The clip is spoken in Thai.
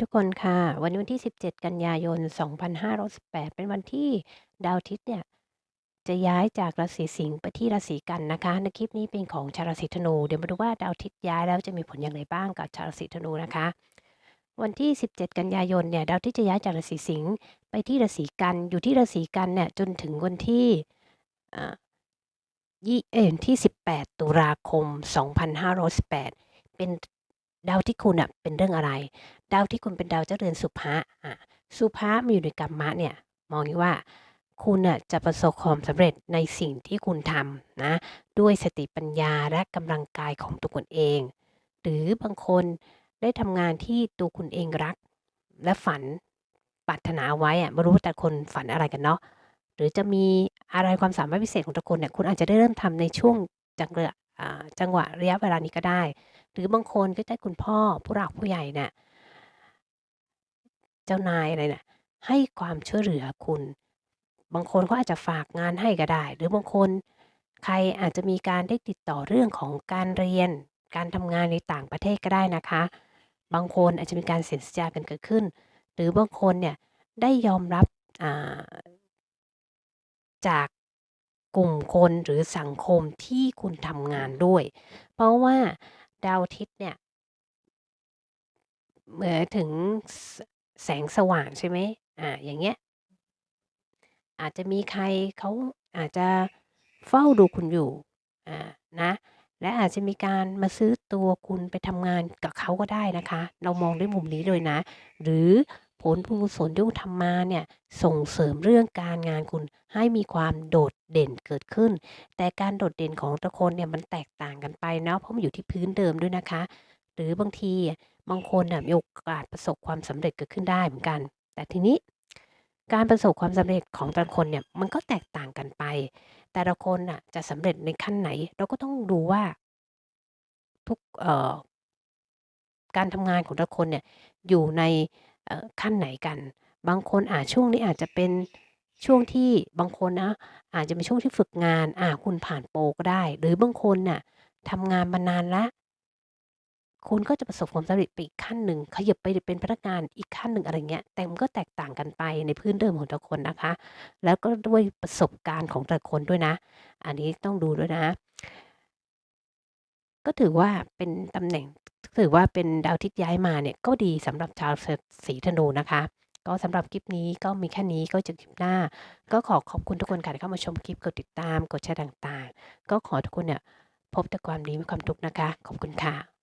ทุกคนค่ะ วันนี้วันที่ 17 กันยายน 2518 เป็นวันที่ดาวอาทิตย์เนี่ย จะย้ายจากราศีสิงห์ไปที่ราศีกันนะคะในคลิปนี้เป็นของชาวราศีธนู เดี๋ยวมาดูว่าดาวอาทิตย์ย้ายแล้วจะมีผลอย่างไรบ้างกับชาวราศีธนูนะคะ วันที่ 17 กันยายนเนี่ยดาวอาทิตย์จะย้ายจากราศีสิงห์ไปที่ราศีกัน อยู่ที่ราศีกันเนี่ยจนถึงวันที่อ่ายี่เอ็นที่ 18 ตุลาคม 2518 เป็น ดาวที่คุณอะเป็นเรื่องอะไร ดาวที่คุณเป็นดาวเจ้าเรือนสุภะอะสุภะมีอยู่ในกรรมะเนี่ยมองว่าคุณอะจะประสบความสำเร็จในสิ่งที่คุณทำนะด้วยสติปัญญาและกำลังกายของตัวคุณเอง หรือบางคนได้ทำงานที่ตัวคุณเองรัก และฝันปรารถนาไว้อะไม่รู้แต่คนฝันอะไรกันเนาะหรือจะมีอะไรความสามารถพิเศษของต่ละคนเนี่ยคุณอาจจะได้เริ่มทำในช่วงจังเรืออ่า จังหวะระยะเวลานี้ก็ได้ หรือบางคนก็ได้คุณพ่อผู้หลักผู้ใหญ่เนี่ยเจ้านายอะไรเนี่ยให้ความช่วยเหลือคุณ บางคนก็อาจจะฝากงานให้ก็ได้ หรือบางคนใครอาจจะมีการได้ติดต่อเรื่องของการเรียน การทำงานในต่างประเทศก็ได้นะคะ บางคนอาจจะมีการเซ็นสัญญากันเกิดขึ้น หรือบางคนเนี่ยได้ยอมรับจาก กลุ่มคนหรือสังคมที่คุณทำงานด้วย เพราะว่าดาวอาทิตย์เนี่ยเหมือถึงแสแสงสว่างใช่ไหมอ่าอย่างเงี้ยอาจจะมีใครเขาอาจจะเฝ้าดูคุณอยู่อ่านะและอาจจะมีการมาซื้อตัวคุณไปทำงานกับเขาก็ได้นะคะ เรามองด้วยมุมนี้เลยนะ หรือ ผลบุญกุศลที่คุณทำมาเนี่ยส่งเสริมเรื่องการงานคุณให้มีความโดดเด่นเกิดขึ้น แต่การโดดเด่นของแต่คนเนี่ยมันแตกต่างกันไปเนาะเพราะมันอยู่ที่พื้นเดิมด้วยนะคะ หรือบางทีบางคนน่ะมีโอกาสประสบความสำเร็จเกิดขึ้นได้เหมือนกัน แต่ทีนี้การประสบความสำเร็จของแต่ละคนเนี่ยมันก็แตกต่างกันไป แต่ละคนน่ะจะสำเร็จในขั้นไหน เราก็ต้องดูว่าทุกเอ่อการทำงานของแต่ละคนเนี่ยอยู่ใน ขั้นไหนกัน บางคนอาจช่วงนี้อาจจะเป็นช่วงที่บางคนนะอาจจะเป็นช่วงที่ฝึกงานอ่าคุณผ่านโปรก็ได้ หรือบางคนน่ะทำงานมานานแล้วคุณก็จะประสบความสำเร็จไปอีกขั้นหนึ่งขยับไปเป็นพนักงานอีกขั้นหนึ่งอะไรเงี้ย แต่มันก็แตกต่างกันไปในพื้นเดิมของแต่ละคนนะคะ แล้วก็ด้วยประสบการณ์ของแต่ละคนด้วยนะ อันนี้ต้องดูด้วยนะ ก็ถือว่าเป็นตำแหน่ง ถือว่าเป็นดาวทิตย์ย้ายมาเนี่ยก็ดีสำหรับชาวสีธนูนะคะ ก็สำหรับคลิปนี้ก็มีแค่นี้ก็จะคลิปหน้า ก็ขอขอบคุณทุกคนค่ะที่เข้ามาชมคลิปกดติดตามกดแชร์ต่างๆ ก็ขอทุกคนเนี่ยพบแต่ความดีไม่ความทุกข์นะคะ ขอบคุณค่ะ